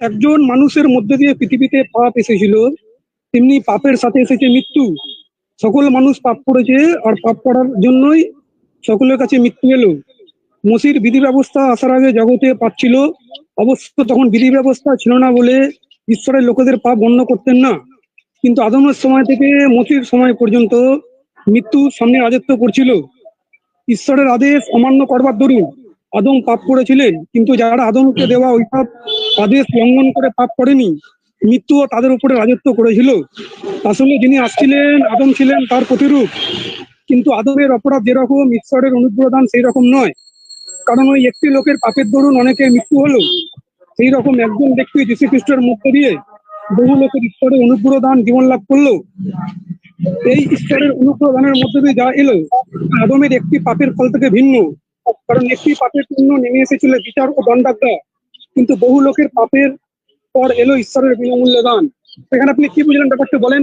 একজন মানুষের মধ্যে দিয়ে পৃথিবীতে পাপ এসেছিল, তেমনি পাপের সাথে এসেছে মৃত্যু। সকল মানুষ পাপ করেছে আর পাপ করার জন্যই সকলের কাছে মৃত্যু এলো। মসির বিধি ব্যবস্থা আসার আগে জগতে পাপ ছিল। অবশ্য তখন বিধি ব্যবস্থা ছিল না বলে ঈশ্বরের লোকেদের পাপ গণ্য করতেন না। কিন্তু আদমের সময় থেকে মসির সময় পর্যন্ত মৃত্যু সামনে রাজত্ব করছিল। ঈশ্বরের আদেশ অমান্য করবার দরুন আদম পাপ করেছিলেন, কিন্তু যারা আদমকে দেওয়া ওই সব আদেশ লঙ্ঘন করে পাপ করেনি, মৃত্যুও তাদের উপরে রাজত্ব করেছিল। আসলে যিনি আসছিলেন, আদম ছিলেন তার প্রতিরূপ। কিন্তু আদমের অপরাধ যেরকম, ঈশ্বরের অনুগ্রহদান সেই রকম নয়। কারণ ওই একটি লোকের পাপের দরুন অনেকের মৃত্যু হলো। সেই রকম একজন ব্যক্তি যীশু খ্রিস্টের মধ্যে দিয়ে বহু লোকের ঈশ্বরের অনুগ্রহ দান জীবন লাভ করল। এই ঈশ্বরের অনুগ্রহ দানের মধ্যে দিয়ে যা এলো, আদমের একটি পাপের ফল থেকে ভিন্ন। কারণ একটি পাপের জন্য নেমে এসেছিল বিচার ও দণ্ডাজ্ঞা। কিন্তু বহু লোকের পাপের পর এলো ঈশ্বরের বিনামূল্য দান সেখানে আপনি কি বুঝলেন? ব্যাপারটা বলেন।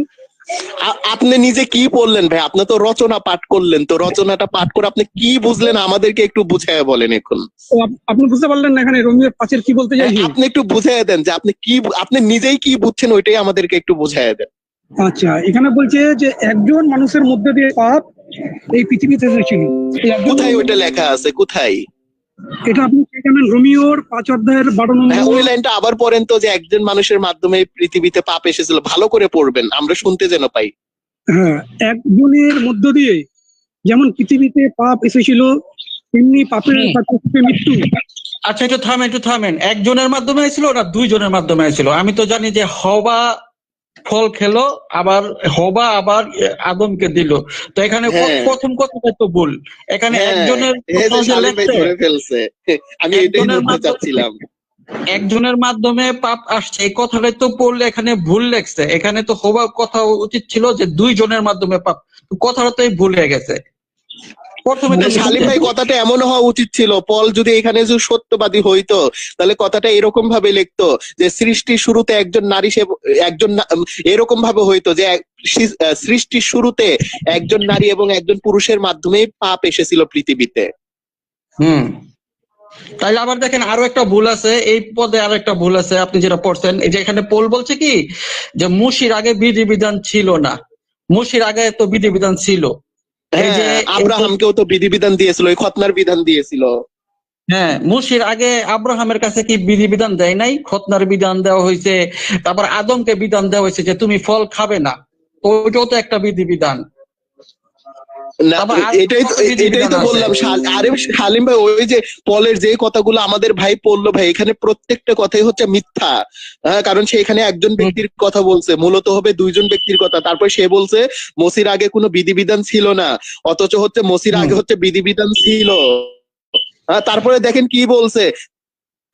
আপনি নিজে কি পড়লেন ভাই? আপনি তো রচনা পাঠ করলেন। তো রচনাটা পাঠ করে আপনি কি বুঝলেন? আমাদেরকে একটু বুঝায় বলেন এখন। আপনি বুঝতে পারলেন না এখানে রোমিও পাঁচের কি বলতে চাইছি আপনি একটু বুঝায় দেন যে আপনি কি আপনি নিজেই কি বুঝছেন ওইটাই আমাদেরকে একটু বুঝায় দেন। আচ্ছা এখানে বলছে যে একজন মানুষের মধ্যে দিয়ে পাপ এই পৃথিবীতে এসেছিল। কোথায় ওইটা লেখা আছে? কোথায়? এটা আপনি যাবেন রোমিওর পাঁচ অধ্যায়ের বারো হ্যাঁ, ওই লাইনটা আবার পড়েন তো যে একজন মানুষের মাধ্যমে পৃথিবীতে পাপ এসেছিল ভালো করে পড়বেন আমরা শুনতে যেন পাই। হ্যাঁ একজনের মধ্য দিয়ে যেমন পৃথিবীতে পাপ এসেছিল তেমনি পাপের। সাথে মৃত্যু। আচ্ছা একটু থামেন একটু থামেন। একজনের মাধ্যমে এসেছিল না দুইজনের মাধ্যমে এসেছিল আমি তো জানি যে হবা ফল খেলো আবার হবা আবার আদমকে দিল। তো এখানে হ্যাঁ। প্রথম কথাটা তো ভুল। এখানে হ্যাঁ, একজনের ফেলছে। আমি এটাই বলতে চাচ্ছিলাম। একজনের মাধ্যমে পাপ আসছে। এই কথাটাই তো পড়লে এখানে ভুল লেখছে। এখানে তো হবার কথা উচিত ছিল যে দুইজনের মাধ্যমে পাপ। তো কথাটা তো এই ভুল হয়ে গেছে। শালিম ভাই কথাটা এমন হওয়া উচিত ছিল পল যদি এখানে যদি সত্যবাদী হইতো তাহলে কথাটা এরকম ভাবে লিখতো যে সৃষ্টির শুরুতে একজন নারী সে- একজন না- এরকম ভাবে হইতো যে সৃষ্টির শুরুতে একজন নারী এবং একজন পুরুষের মাধ্যমেই পাপ এসেছিল পৃথিবীতে। হুম। তাইলে আবার দেখেন আরও একটা ভুল আছে এই পদে আরও একটা ভুল আছে আপনি যেটা পড়ছেন এই যে এখানে পোল বলছে কি? যে মুশির আগে বিধিবিধান ছিল না। মুশির আগে তো বিধিবিধান ছিল। যে আব্রাহামকেও তো বিধিবিধান দিয়েছিল ওই খতনার বিধান দিয়েছিল। হ্যাঁ মুশির আগে আব্রাহামের কাছে কি বিধিবিধান দেয় নাই? খতনার বিধান দেওয়া হয়েছে তারপর আদমকে বিধান দেওয়া হয়েছে যে তুমি ফল খাবে না। ওইটাও তো একটা বিধিবিধান। না এটাই তো এটাই তো বললাম আরে শালিম ভাই ওই যে পলের যে কথাগুলো আমাদের ভাই পড়ল ভাই এখানে প্রত্যেকটা কথাই হচ্ছে মিথ্যা। হ্যাঁ কারণ সে এখানে একজন ব্যক্তির কথা বলছে মূলত হবে দুইজন ব্যক্তির কথা। তারপর সে বলছে মসির আগে কোনো বিধিবিধান ছিল না অথচ হচ্ছে মসির আগে হচ্ছে বিধিবিধান ছিল। হ্যাঁ তারপরে দেখেন কি বলছে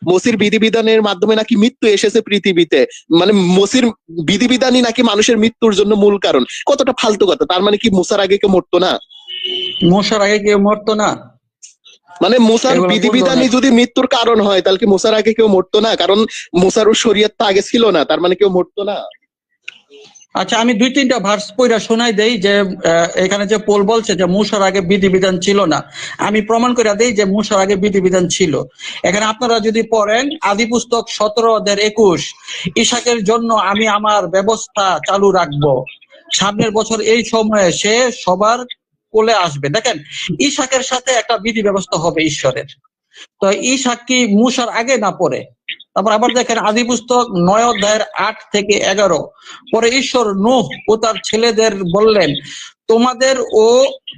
মসির বিধিবিধানের মাধ্যমে নাকি মৃত্যু এসেছে পৃথিবীতে? মানে মসির বিধিবিধানই নাকি মানুষের মৃত্যুর জন্য মূল কারণ? কতটা ফালতু কথা। তার মানে কি মুসার আগে কেউ মরতো না? মশার আগে কেউ মরতো না? মানে মুসার বিধিবিধানই যদি মৃত্যুর কারণ হয় তাহলে কি মুসার আগে কেউ মরতো না? কারণ মুসার শরীয়ত তো আগে ছিল না তার মানে কেউ মরতো না? আচ্ছা আমি দুই তিনটা ভার্স পইরা শোনাই দেই যে এখানে যে পোল বলছে যে, মুসার আগে বিধিবিধান ছিল না। আমি প্রমাণ করে দেই যে, মুসার আগে বিধিবিধান ছিল। এখানে আপনারা যদি পড়েন, আদি পুস্তক সতেরো অধ্যায়ের একুশ ইসাকের জন্য আমি আমার ব্যবস্থা চালু রাখব। সামনের বছর এই সময়ে সে সবার কোলে আসবে। দেখেন ইসাকের সাথে একটা বিধি ব্যবস্থা হবে ঈশ্বরের। তো ইসাক কি মুসার আগে না পড়ে তারপর আবার দেখেন আদি পুস্তক নয় অধ্যায়ের আট থেকে এগারো। পরে ঈশ্বর নূহ ও তার ছেলেদের বললেন, তোমাদের ও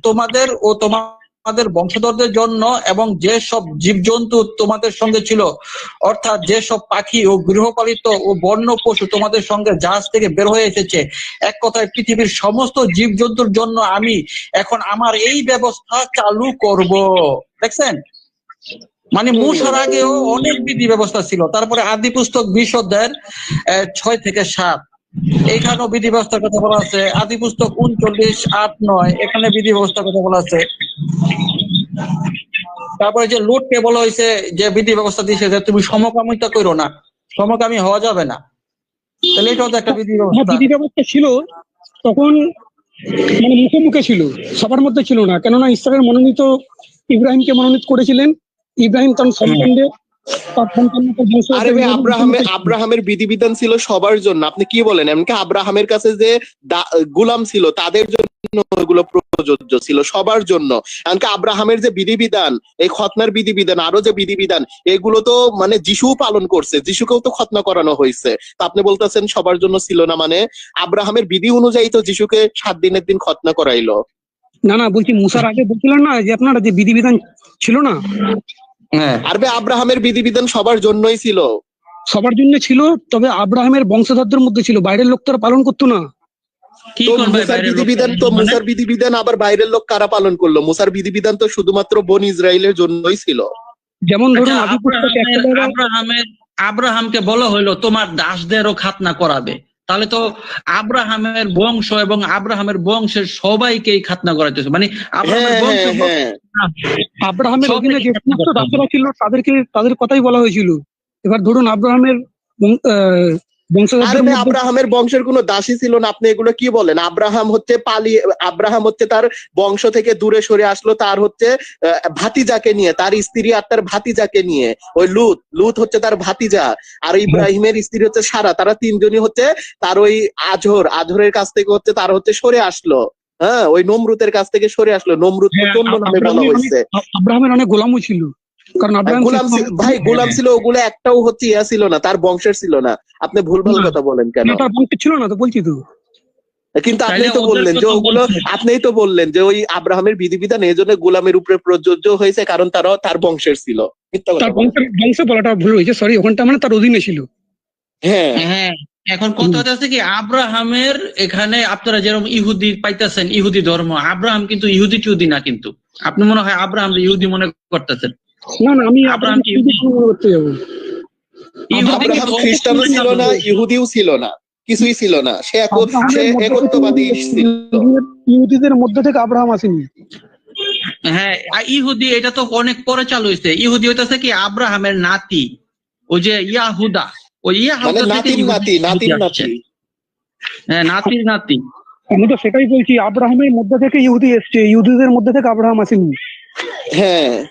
তোমাদের ও তোমার তোমাদের বংশধরদের জন্য এবং যে সব জীবজন্তু তোমাদের সঙ্গে ছিল, অর্থাৎ যে সব পাখি ও গৃহপালিত ও বন্য পশু তোমাদের সঙ্গে জাহাজ থেকে বের হয়ে এসেছে, এক কথায় পৃথিবীর সমস্ত জীবজন্তুর জন্য আমি এখন আমার এই ব্যবস্থা চালু করব। দেখছেন? মানে মূসার আগেও অনেক বিধি ব্যবস্থা ছিল। তারপরে আদি পুস্তক বিশ অধ্যায়ের ছয় থেকে সাত। এইখানেও বিধি ব্যবস্থার কথা বলা আছে। আদি পুস্তক উনচল্লিশ আট নয় এখানে বিধি ব্যবস্থার কথা বলা আছে। তারপরে যে লুটকে বলা হয়েছে যে বিধি ব্যবস্থা দিয়েছে যে তুমি সমকামিতা করো না। সমকামী হওয়া যাবে না। তাহলে এটাও তো একটা বিধি হ্যাঁ ব্যবস্থা। বিধি ব্যবস্থা ছিল তখন মানে মুখে মুখে ছিল সবার মধ্যে ছিল না। কেননা ঈশ্বরের মনোনীত ইব্রাহিমকে মনোনীত করেছিলেন। ইব্রাহিম তার আরে ভাই আব্রাহামের আব্রাহামের বিধিবিধান ছিল সবার জন্য। আপনি কি বলেন? এমনকি আব্রাহামের কাছে যে গোলাম ছিল তাদের জন্য ওগুলো প্রযোজ্য ছিল সবার জন্য। এমনকি আব্রাহামের যে বিধিবিধান এই খতনার বিধিবিধান আরও যে বিধিবিধান এগুলো তো মানে যিশু পালন করছে। যিশুকেও তো খতনা করানো হয়েছে। তা আপনি বলতেছেন সবার জন্য ছিল না মানে আব্রাহামের বিধি অনুযায়ী তো যিশুকে সাত দিনের দিন খতনা করাইলো। না না বলছি মুসার আগে বলছিলেন না যে আপনারা যে বিধিবিধান ছিল না? হ্যাঁ। আর আব্রাহামের বিধিবিধান সবার জন্যই ছিল। সবার জন্য ছিল তবে আব্রাহামের বংশধরদের মধ্যে ছিল। বাইরের লোক তারা পালন করতো না। কি বিধিবিধান তো মানে- মুসার বিধিবিধান আবার বাইরের লোক কারা পালন করল? মুসার বিধিবিধান তো শুধুমাত্র বন ইসরায়েলের জন্যই ছিল। যেমন ধরুন আচ্ছা, আব্রাহামের আব্রাহামকে বলা হইল তোমার দাসদেরও খাতনা করাবে। তাহলে তো আব্রাহামের বংশ এবং আব্রাহামের বংশের সবাইকে এই খাতনা করাইতেছে মানে আব্রাহামের হ্যাঁ বংশ হ্যাঁ হ্যাঁ। আব্রাহামের অধীনে যে সমস্ত দাসেরা ছিল তাদেরকে তাদের কথাই বলা হয়েছিল। এবার ধরুন আব্রাহামের আব্রাহামের বংশের কোনো দাসী ছিল না। আপনি এগুলো কি বলেন? আব্রাহাম হচ্ছে পালিয়ে আব্রাহাম হচ্ছে তার বংশ থেকে দূরে সরে আসলো তার হচ্ছে ভাতিজাকে নিয়ে তার স্ত্রী আর তার ভাতিজাকে নিয়ে। ওই লুত লুত হচ্ছে তার ভাতিজা আর ইব্রাহিমের স্ত্রী হচ্ছে সারা। তারা তিনজনই হচ্ছে তার ওই আজর আজরের কাছ থেকে হচ্ছে তার হচ্ছে সরে আসলো। হ্যাঁ ওই নমরুতের কাছ থেকে সরে আসলো। নমরুত হ্যাঁ, অন্য নামে বলা হয়েছে। আব্রাহামের অনেক গোলামও ছিল। কারণ গোলাম ছিল- ভাই গোলাম ছিল ওগুলো একটাও হচ্ছে ইয়া ছিল না তার বংশের ছিল না। আপনি ভুলভাল না। কথা বলেন কেন? তার বংশে ছিল না তো বলছি তো। কিন্তু আপনি তো বললেন যে ওগুলো আপনিই তো বললেন যে ওই আব্রাহামের বিধিবিধান এই জন্য গোলামের উপরে প্রযোজ্য হয়েছে কারণ তারা তার বংশের ছিল। তার বংশের বংশ বলাটা ভুল হয়েছে সরি ওখানটা মানে তার অধীনে ছিল। হ্যাঁ। হ্যাঁ এখন কথা হচ্ছে কি আব্রাহামের এখানে আপনারা যেরকম ইহুদি পাইতেছেন ইহুদি ধর্ম আব্রাহাম কিন্তু ইহুদি টিহুদি না কিন্তু। আপনি মনে হয় আব্রাহাম ইহুদি মনে করতেছেন। না না আমি মনে করতে যাব। খ্রিস্টানও ছিল না? ইহুদিও ছিল না। কিছুই ছিল না। সে একত্ববাদী ইহুদিদের- ইহুদিদের মধ্যে থেকে আব্রাহাম আসেনি। হ্যাঁ আর ইহুদি এটা তো অনেক পরে চালু হয়েছে। ইহুদি হইতেছে কি আব্রাহামের নাতি। ওই যে ইয়াহুদা। ওই মানে ইয়াহুদা নাতির নাতি নাতির আসছে। নাতি। হ্যাঁ নাতির নাতি। আমি তো সেটাই বলছি আব্রাহামের মধ্যে থেকে ইহুদি এসছে। ইহুদিদের মধ্যে থেকে আব্রাহাম আসেনি। হ্যাঁ।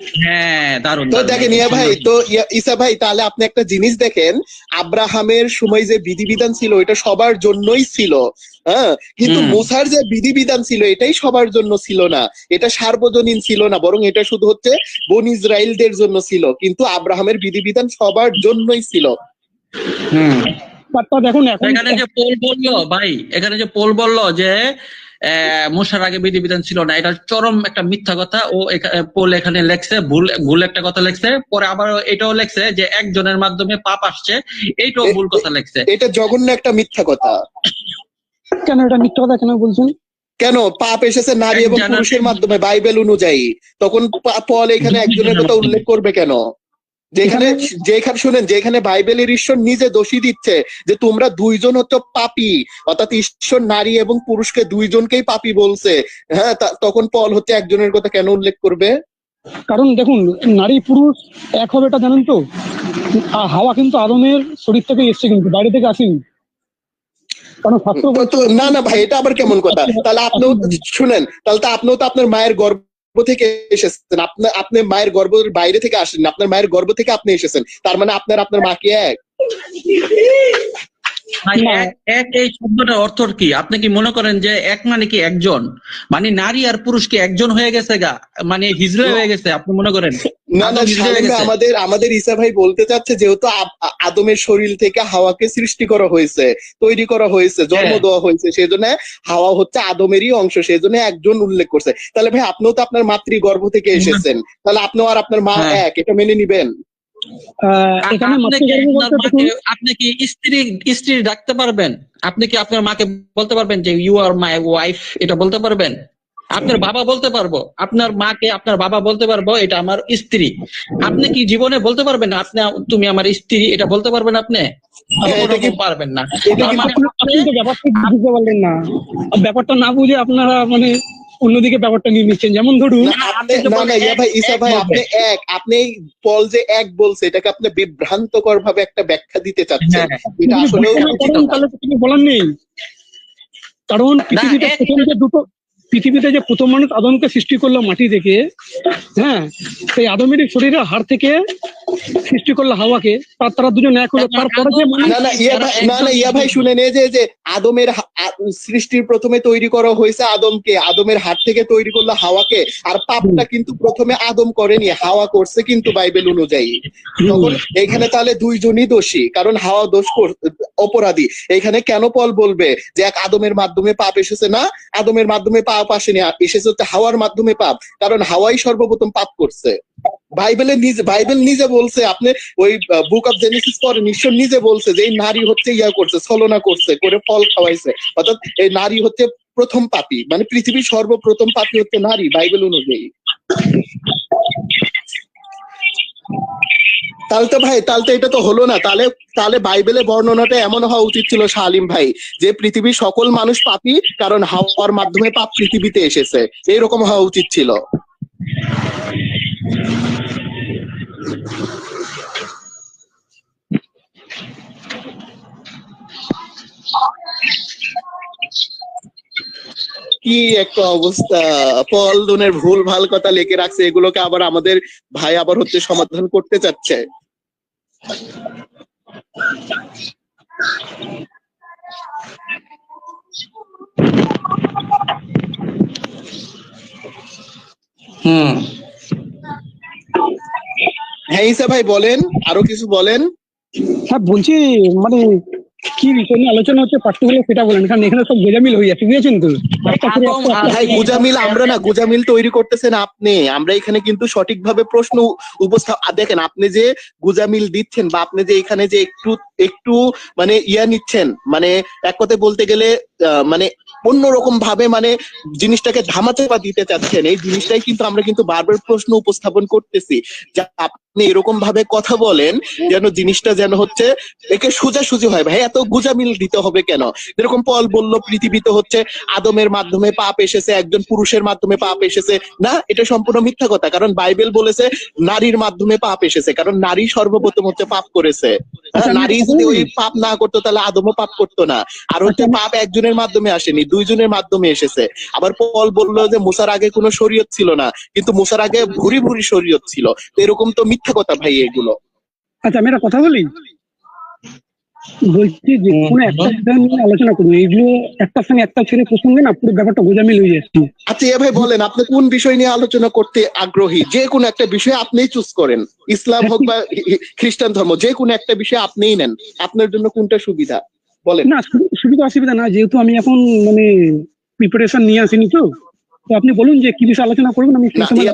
হ্যাঁ দারুণ তো দেখেন ইয়া ভাই তো ইসা ভাই তাহলে আপনি একটা জিনিস দেখেন আব্রাহামের সময় যে বিধিবিধান ছিল এটা সবার জন্যই ছিল হ্যাঁ? কিন্তু। মুসার যে বিধিবিধান ছিল এটাই সবার জন্য ছিল না। এটা সার্বজনীন ছিল না বরং এটা শুধু হচ্ছে বন ইসরায়েলদের জন্য ছিল কিন্তু আব্রাহামের বিধিবিধান সবার জন্যই ছিল। হুম। দেখুন এখানে যে পোল বলল ভাই এখানে যে পোল বলল যে আহ, মশার আগে বিধিবিধান ছিল না। এটা চরম একটা মিথ্যা কথা। ও পোল এখানে লেখছে ভুল ভুল একটা কথা লেখছে। পরে আবার এটাও লেখছে যে একজনের মাধ্যমে পাপ আসছে। এইটাও ভুল কথা লেখছে। এটা জঘন্য একটা মিথ্যা কথা। কেন এটা মিথ্যা কথা কেন বলছেন? কেন? পাপ এসেছে নারী এবং পুরুষের মাধ্যমে। বাইবেল অনুযায়ী। তখন পা- পল এখানে একজনের কথা উল্লেখ করবে কেন? যেখানে যেখানে শুনেন যেখানে বাইবেলের ঈশ্বর নিজে দোষী দিচ্ছে যে তোমরা দুইজন হচ্ছে পাপি অর্থাৎ ঈশ্বর নারী এবং পুরুষকে দুইজনকেই পাপি বলছে। হ্যাঁ তখন পল হচ্ছে একজনের কথা কেন উল্লেখ করবে? কারণ দেখুন নারী পুরুষ এক হবে এটা জানেন তো? হাওয়া কিন্তু আদমের শরীর থেকে এসছে কিন্তু বাইরে থেকে আসেনি। কারণ না না ভাই এটা আবার কেমন কথা? তাহলে আপনিও শুনেন তাহলে তো আপনিও তো আপনার মায়ের গর্ভ থেকে এসেছেন। আপনার আপনি মায়ের গর্ব বাইরে থেকে আসেন আপনার মায়ের গর্ব থেকে আপনি এসেছেন। তার মানে আপনার আপনার মাকে এক। এক- এক এই শব্দটার অর্থ কি? আপনি কি মনে করেন যে এক মানে কি একজন? মানে নারী আর পুরুষ কি একজন হয়ে গেছে গা? মানে হিজড়া হয়ে গেছে আপনি মনে করেন? না না হয়ে। আমাদের আমাদের ঈসা ভাই বলতে চাচ্ছে যেহেতু আদমের শরীর থেকে হাওয়াকে সৃষ্টি করা হয়েছে তৈরি করা হয়েছে জন্ম হ্যাঁ। দেওয়া হয়েছে সেই জন্য হাওয়া হচ্ছে আদমেরই অংশ সেই জন্য একজন উল্লেখ করছে। তাহলে ভাই আপনিও তো আপনার মাতৃ গর্ভ থেকে এসেছেন। তাহলে আপনিও আর আপনার মা হ্যাঁ। এক এটা মেনে নিবেন? এখানে আপনি কি স্ত্রী স্ত্রী ডাকতে পারবেন? আপনি কি আপনার মাকে বলতে পারবেন যে ইউ আর মাই ওয়াইফ এটা বলতে পারবেন? আপনার বাবা বলতে পারব? আপনার মাকে আপনার বাবা বলতে পারব? এটা আমার স্ত্রী। আপনি কি জীবনে বলতে পারবেন আপনি তুমি আমার স্ত্রী এটা বলতে পারবেন আপনি? হ্যাঁ, পারবেন না। মানে ব্যাপারটা না। ব্যাপারটা না বুঝে আপনারা মানে অন্যদিকে ব্যাপারটা নিয়ে নিচ্ছেন। যেমন ধরুন আপনি না না ইয়া ভাই ঈসা ভাই আপনি এক আপনি বল পল যে এক বলছে এটাকে আপনি বিভ্রান্তকর ভাবে একটা ব্যাখ্যা দিতে চাচ্ছেন। হ্যাঁ। এটা আসলে তাহলে তো বলার নেই। কারণ পৃথিবীতে প্রথম যে দুটো পৃথিবীতে যে প্রথম মানুষ আদমকে সৃষ্টি করল মাটি থেকে হ্যাঁ সেই আদমের শরীরের হাড় থেকে সৃষ্টি করল হাওয়াকে তার তারা দুজন এক হলো। তারপরে যে না না ইয়া ভাই না না ইয়া ভাই শুনে নে যে যে আদমের সৃষ্টির প্রথমে তৈরি করা হয়েছে আদমকে আদমের হাত থেকে তৈরি করল হাওয়াকে আর পাপটা কিন্তু প্রথমে আদম করেনি হাওয়া করছে কিন্তু বাইবেল অনুযায়ী। তখন এখানে তাহলে দুইজনই দোষী কারণ হাওয়া দোষ অপরাধী। এখানে কেন পল বলবে যে এক আদমের মাধ্যমে পাপ এসেছে? না আদমের মাধ্যমে পাপ আসেনি এসেছে হচ্ছে হাওয়ার মাধ্যমে পাপ, কারণ হাওয়াই সর্বপ্রথম পাপ করছে। বাইবেলে নিজে বাইবেল নিজে বলছে, আপনি ওই বুক অফ জেনেসিস পরে ঈশ্বর নিজে বলছে যে এই নারী হচ্ছে ইয়া করছে, ছলনা করছে, করে ফল খাওয়াইছে। অর্থাৎ এই নারী হচ্ছে প্রথম পাপী মানে পৃথিবীর সর্বপ্রথম পাপী হচ্ছে নারী, বাইবেল অনুযায়ী। তাহলে তো ভাই, তাহলে তো এটা তো হলো না। তাহলে তাহলে বাইবেলে বর্ণনাটা এমন হওয়া উচিত ছিল শালিম ভাই, যে পৃথিবীর সকল মানুষ পাপি, কারণ হাওয়ার মাধ্যমে পাপ পৃথিবীতে এসেছে। এইরকম হওয়া উচিত ছিল। কি একটা অবস্থা? পলদনের ভুল ভালো কথা লেখে রাখছে, এগুলোকে আবার আমাদের ভাই আবার হচ্ছে সমাধান করতে চাচ্ছে। হুম। হ্যাঁ ইসা ভাই বলেন, আরও কিছু বলেন? হ্যাঁ বলছি মানে কি বিষয় নিয়ে আলোচনা হচ্ছে? পার্টিকুলার সেটা বলেন কারণ এখানে সব গোজামিল হয়ে যাচ্ছে বুঝেছেন তো? ভাই গুজামিল আমরা না গুজামিল তৈরি করতেছেন আপনি। আমরা এখানে কিন্তু সঠিকভাবে প্রশ্ন উপস্থাপ দেখেন আপনি যে গুজামিল দিচ্ছেন বা আপনি যে এখানে যে একটু একটু মানে ইয়া নিচ্ছেন মানে এক কথায় বলতে গেলে আহ, মানে অন্যরকম ভাবে মানে জিনিসটাকে ধামাচাপা দিতে চাচ্ছেন এই জিনিসটাই কিন্তু আমরা কিন্তু বারবার প্রশ্ন উপস্থাপন করতেছি। যে আপনি এরকম ভাবে কথা বলেন যেন জিনিসটা যেন হচ্ছে একে সোজাসুজি হয়। ভাই এত গুজামিল দিতে হবে কেন? যেরকম পল বলল পৃথিবীতে হচ্ছে আদমের মাধ্যমে পাপ এসেছে একজন পুরুষের মাধ্যমে পাপ এসেছে। না এটা সম্পূর্ণ মিথ্যা কথা কারণ বাইবেল বলেছে নারীর মাধ্যমে পাপ এসেছে কারণ নারী সর্বপ্রথম হচ্ছে পাপ করেছে। হ্যাঁ, নারী যদি ওই পাপ না করতো তাহলে আদমও পাপ করতো না। আর হচ্ছে পাপ একজনের মাধ্যমে আসেনি দুইজনের মাধ্যমে এসেছে। আবার পল বলল যে মুসার আগে কোনো শরীয়ত ছিল না কিন্তু মুসার আগে ভুরি ভুরি শরীয়ত ছিল। তো এরকম তো মিথ্যা কথা ভাই এগুলো। আচ্ছা আমি একটা কথা বলি? বলছি যে কোনো একটা। বিষয় নিয়ে আলোচনা করুন। এইগুলো একটা সঙ্গে একটা ছেড়ে প্রসঙ্গে না পুরো ব্যাপারটা গোজামিল হয়ে যাচ্ছে। আচ্ছা এ ভাই বলেন আপনি কোন বিষয় নিয়ে আলোচনা করতে আগ্রহী? যে কোনো একটা বিষয় আপনিই চুজ করেন। ইসলাম হোক বা খ্রিস্টান ধর্ম যে কোনো একটা বিষয় আপনিই নেন। আপনার জন্য কোনটা সুবিধা? বলেন। না সুবিধা অসুবিধা না যেহেতু আমি এখন মানে প্রিপারেশন নিয়ে আসিনি তো। তো আপনি বলুন যে কি বিষয়ে আলোচনা করবেন আমি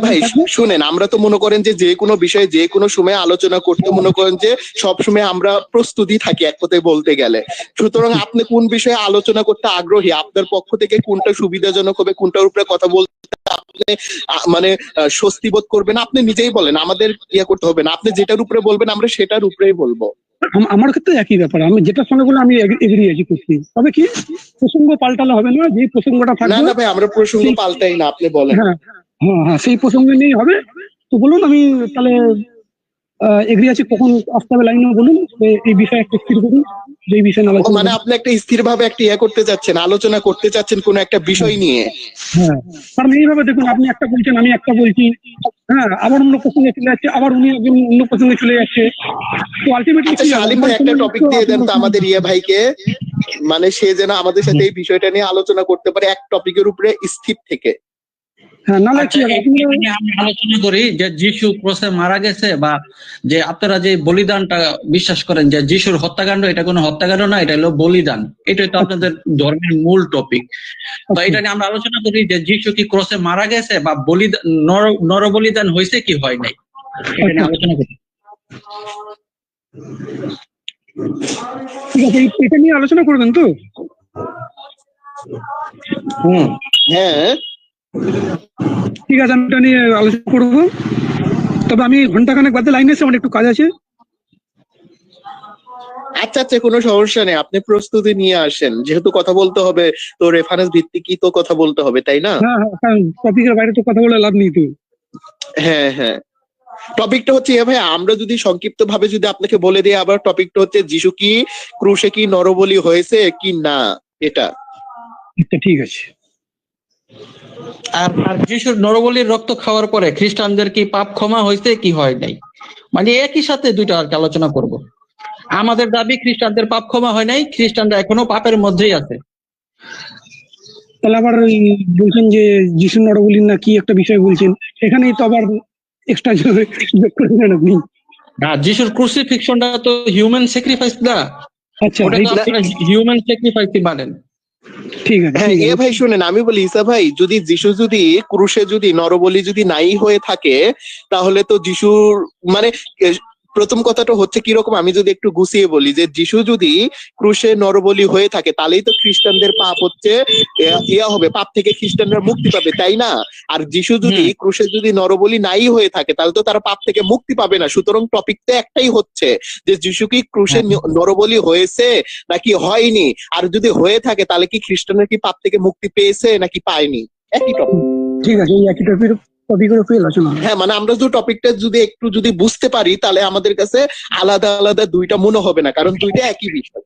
ভাই। শুনেন আমরা তো মনে করেন যে যে কোনো বিষয়ে যে কোনো সময় আলোচনা করতে মনে করেন যে সব সময় আমরা প্রস্তুতি থাকি এক কথায় বলতে গেলে। সুতরাং আপনি কোন বিষয়ে আলোচনা করতে আগ্রহী? আপনার পক্ষ থেকে কোনটা সুবিধাজনক হবে কোনটার উপরে কথা বলতে আপনি মানে স্বস্তি বোধ করবেন? আপনি নিজেই বলেন আমাদের ইয়ে করতে হবে না। আপনি যেটার উপরে বলবেন আমরা সেটার উপরেই বলব। আমার ক্ষেত্রে একই ব্যাপার। আমি যেটা সঙ্গে বলে আমি এগিয়ে আছি করছি তবে কি প্রসঙ্গ পাল্টালে হবে না যে প্রসঙ্গটা থাকবে না ভাই আমরা প্রসঙ্গ পাল্টাই না আপনি বলেন। হ্যাঁ হ্যাঁ হ্যাঁ সেই প্রসঙ্গ নিয়েই হবে। তো বলুন আমি তাহলে এগ্রি আছি কখন আসতে হবে লাইনে বলুন এই বিষয়ে একটা স্থির করুন যে বিষয়ে আলোচনা মানে আপনি একটা স্থির ভাবে একটা ইয়ে করতে চাচ্ছেন আলোচনা করতে চাচ্ছেন কোন একটা বিষয় নিয়ে। হ্যাঁ কারণ এইভাবে দেখুন আপনি একটা বলছেন আমি একটা বলছি। হ্যাঁ আবার অন্য প্রসঙ্গে চলে যাচ্ছে আবার উনি একজন অন্য প্রসঙ্গে চলে যাচ্ছে। তো আলটিমেটলি শালিম ভাই একটা টপিক দিয়ে দেন তো আমাদের ইয়ে ভাইকে। মানে সে যেন আমাদের সাথে এই বিষয়টা নিয়ে আলোচনা করতে পারে এক টপিকের উপরে স্থির থেকে। আমি আলোচনা করি যে যিশু ক্রসে মারা গেছে বা যে আপনারা যে বলিদানটা বিশ্বাস করেন যে যিশুর হত্যাকাণ্ড এটা কোনো হত্যাকাণ্ড না এটা হলো বলিদান। এটাই তো আপনাদের ধর্মের মূল টপিক তো এটা নিয়ে আমরা আলোচনা করি যে যিশু কি ক্রসে মারা গেছে বা বলিদান নর নরবলিদান হয়েছে কি হয় নাই? এটা নিয়ে আলোচনা করি। ঠিক আছে এটা নিয়ে আলোচনা করবেন তো? হুম। হ্যাঁ। ঠিক আছে আমি এটা নিয়ে আলোচনা করব। তবে আমি ঘন্টাখানেক বাদে লাইনে এসে আমার একটু কাজ আছে। আচ্ছা আচ্ছা কোনো সমস্যা নেই। আপনি প্রস্তুতি নিয়ে আসেন। যেহেতু কথা বলতে হবে তো রেফারেন্স ভিত্তিকই তো কথা বলতে হবে তাই না? হ্যাঁ হ্যাঁ টপিকের বাইরে তো কথা বলে লাভ নেই তো। হ্যাঁ হ্যাঁ। টপিকটা হচ্ছে এ ভাই আমরা যদি সংক্ষিপ্ত ভাবে যদি আপনাকে বলে দিই আবার টপিকটা হচ্ছে যিশু কি ক্রুশে কি নরবলি হয়েছে কি না এটা? আচ্ছা ঠিক আছে। আর আর যিশুর নরবলির রক্ত খাওয়ার পরে খ্রিস্টানদের কি পাপ ক্ষমা হয়েছে কি হয় নাই? মানে একই সাথে দুইটা আর আলোচনা করব। আমাদের দাবি খ্রিস্টানদের পাপ ক্ষমা হয় নাই খ্রিস্টানরা এখনও পাপের মধ্যেই আছে। তাহলে আবার ওই বলছেন যে যিশু নরবলির না কি একটা বিষয় বলছেন এখানেই তো আবার এক্সট্রা যোগ করে আপনি। আর যিশুর ক্রুসিফিকশনটা তো হিউম্যান স্যাক্রিফাইস না আচ্ছা হিউম্যান স্যাক্রিফাইসই মানেন। ঠিক আছে হ্যাঁ এ ভাই শুনেন আমি বলি ইসা ভাই যদি যিশু যদি ক্রুশে যদি নরবলি যদি নাই হয়ে থাকে তাহলে তো যিশুর মানে প্রথম কথাটা হচ্ছে কীরকম? আমি যদি একটু গুছিয়ে বলি যে যিশু যদি ক্রুশে নরবলি হয়ে থাকে তাহলেই তো খ্রিস্টানদের পাপ হচ্ছে ইয়া হবে পাপ থেকে খ্রিস্টানরা মুক্তি পাবে তাই না? আর যিশু যদি ক্রুশে যদি নরবলি নাই হয়ে থাকে তাহলে তো তারা পাপ থেকে মুক্তি পাবে না। সুতরাং টপিক তো একটাই হচ্ছে যে যিশু কি ক্রুশে ন- নরবলি হয়েছে নাকি হয়নি? আর যদি হয়ে থাকে তাহলে কি খ্রিস্টানরা কি পাপ থেকে মুক্তি পেয়েছে নাকি পায়নি? একই টপিক ঠিক আছে এই একই টপিক টপিকের উপরে আলোচনা। হ্যাঁ মানে আমরা যদি টপিকটা যদি একটু যদি বুঝতে পারি তাহলে আমাদের কাছে আলাদা আলাদা দুইটা মনে হবে না কারণ দুইটা একই বিষয়।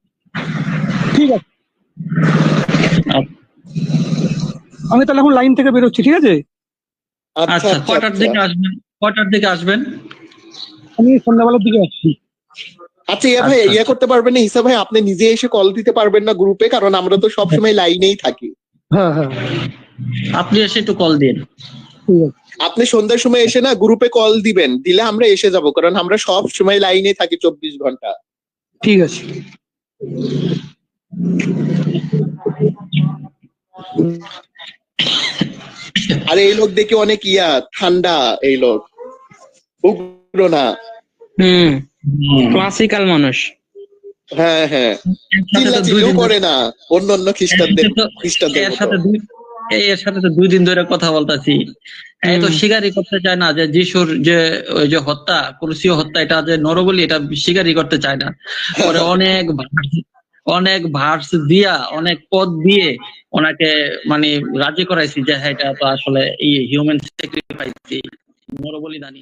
ঠিক আছে। আমি তাহলে এখন লাইন থেকে বেরোচ্ছি ঠিক আছে? আচ্ছা আচ্ছা আচ্ছা কটার আচ্ছা। দিকে আসবেন কটার দিকে আসবেন। আমি সন্ধ্যাবেলার দিকে আসছি। আচ্ছা ইয়া ভাই আচ্ছা, ইয়া করতে পারবেন না হিসাব ভাই আপনি নিজে এসে কল দিতে পারবেন না গ্রুপে কারণ আমরা তো সবসময় লাইনেই থাকি। হ্যাঁ হ্যাঁ। আপনি এসে একটু কল দিন। আপনি সন্ধ্যার সময় এসে না গ্রুপে কল দিবেন দিলে আমরা এসে যাব কারণ আমরা সব সময় লাইনে থাকি চব্বিশ ঘণ্টা। ঠিক আছে। আর এই লোক দেখে অনেক ইয়া ঠান্ডা এই লোক। উগ্র না। হুম। ক্লাসিক্যাল মানুষ। হ্যাঁ হ্যাঁ। করে না। অন্য অন্য খ্রিস্টানদের খ্রিস্টানদের সাথে এর সাথে তো দুই দিন ধরে কথা বলতেছি। এই তো। স্বীকারই করতে চায় না যে যিশুর যে ওই যে হত্যা কুরুসীয় হত্যা এটা যে নরবলি এটা স্বীকারই করতে চায় না। পরে অনেক অনেক ভার্স দিয়া অনেক পদ দিয়ে ওনাকে মানে রাজি করাইছি যে হ্যাঁ এটা তো আসলে এই হিউম্যান স্যাক্রিফাইস নরবলি দানি।